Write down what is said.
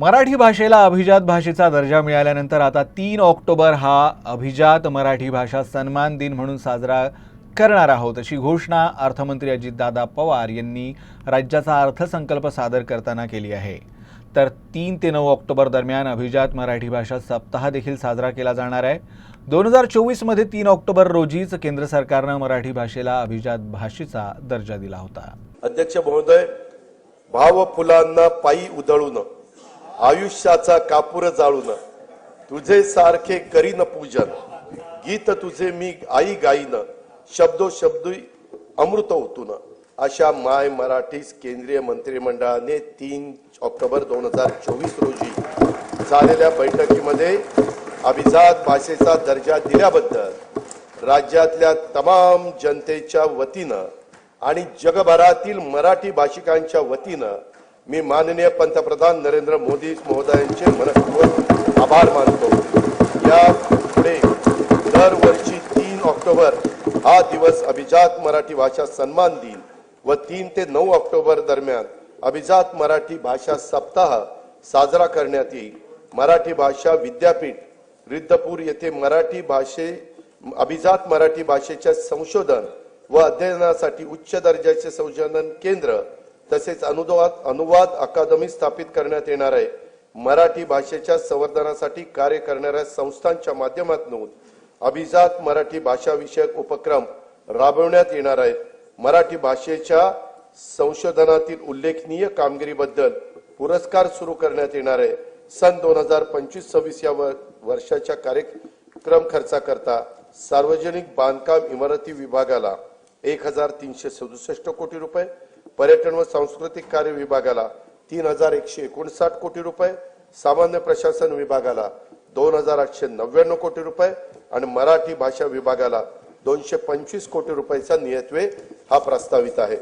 मराठी भाषेला अभिजात भाषेचा दर्जा मिळाल्यानंतर आता तीन ऑक्टोबर हा अभिजात मराठी भाषा सन्मान दिन म्हणून साजरा करणार आहोत. अशी घोषणा अर्थमंत्री अजितदादा पवार यांनी राज्याचा अर्थसंकल्प सादर करताना केली आहे. तर तीन ते नऊ ऑक्टोबर दरम्यान अभिजात मराठी भाषा सप्ताह देखील साजरा केला जाणार आहे. दोन हजार चोवीसमध्ये तीन ऑक्टोबर रोजीच केंद्र सरकारनं मराठी भाषेला अभिजात भाषेचा दर्जा दिला होता. अध्यक्ष महोदय भाव फुलांना पायी उधळून आयुष्याचा कापूर जाळून तुझे सारखे करीन पूजन. गीत तुझे मी आई गाईन. शब्दो शब्दी अमृत ओतून. अशा माय मराठीस केंद्रीय मंत्रिमंडळाने तीन ऑक्टोबर दोन हजार चोवीस रोजी झालेल्या बैठकीमध्ये अभिजात भाषेचा दर्जा दिल्याबद्दल राज्यातल्या तमाम जनतेच्या वतीनं आणि जगभरातील मराठी भाषिकांच्या वतीनं मी माननीय पंतप्रधान नरेंद्र मोदी महोदयांचे मनपूर्वक आभार मानतो. या पुढे दरवर्षी तीन ऑक्टोबर हा दिवस अभिजात मराठी भाषा सन्मान दिन व तीन ते नऊ ऑक्टोबर दरम्यान अभिजात मराठी भाषा सप्ताह साजरा करण्यात येईल. मराठी भाषा विद्यापीठ रिद्धपूर येथे मराठी भाषे अभिजात मराठी भाषेच्या संशोधन व अध्ययनासाठी उच्च दर्जाचे संशोधन केंद्र तसेच अनुवाद अनुवाद अकादमी स्थापित करण्यात येणार आहे. मराठी भाषेच्या संवर्धनासाठी कार्य करणाऱ्या संस्थांच्या माध्यमातून अभिजात मराठी भाषा विषयक उपक्रम राबवण्यात येणार आहेत. मराठी भाषेच्या संशोधनातील उल्लेखनीय कामगिरीबद्दल पुरस्कार सुरू करण्यात येणार आहे. सन दोन हजार पंचवीस सव्वीस या वर्षाच्या कार्यक्रम खर्चाकरता सार्वजनिक बांधकाम इमारती विभागाला एक हजार तीनशे सदुसष्ट कोटी रुपये पर्यटन व सांस्कृतिक कार्य विभागाला तीन हजार एकशे एकोणसाठ कोटी रुपये सामान्य प्रशासन विभागाला दोन हजार आठशे नव्याण्णव कोटी रुपये आणि मराठी भाषा विभागाला दोनशे पंचवीस कोटी रुपयाचा नियतवे हा प्रस्तावित आहे.